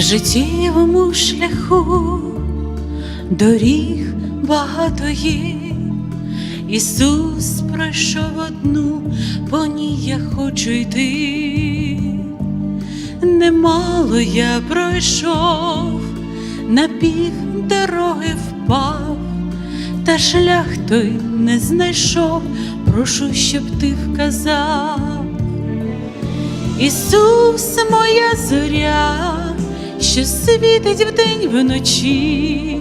Життєвому шляху доріг багато є. Ісус пройшов одну, по ній я хочу йти. Немало я пройшов, на пів дороги впав, та шлях той не знайшов, прошу, щоб ти вказав. Ісус, моя зоря, що світить вдень вночі,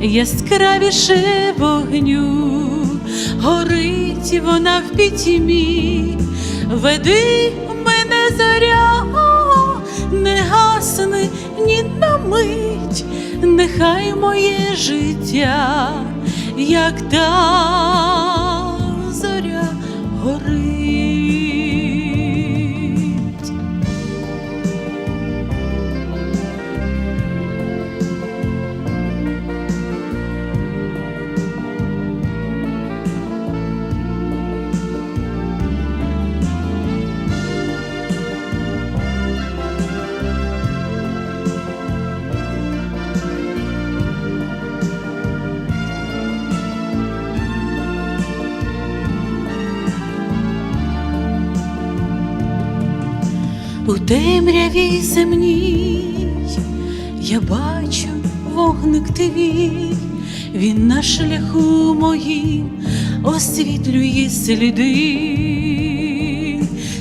яскравіше вогню, горить вона в пітьмі, веди мене зоря, не гасни ні на мить, нехай моє життя, як та У темряві земній я бачу вогник твій, він на шляху моїм освітлює сліди.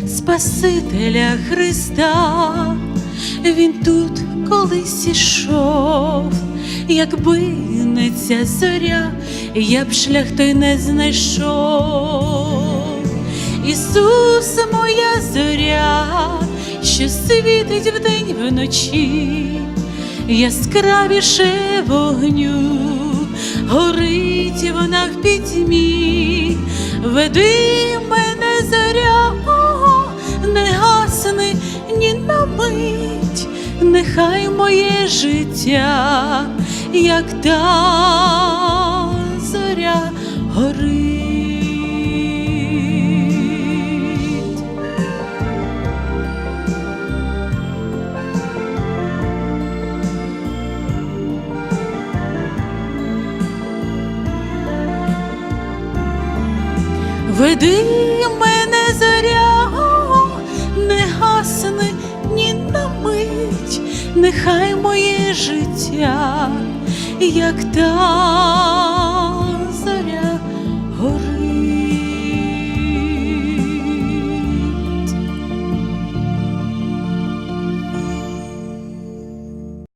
Спасителя Христа, він тут колись ішов, якби не ця зоря, я б шлях той не знайшов. Ісус, моя зоря, що світить вдень вночі, яскравіше вогню, горить вона в пітьмі, веди мене зоря, не гасни ні на мить, нехай моє життя, як та зоря горить. Веди мене зоря, не гасни ні на мить, нехай моє життя, як та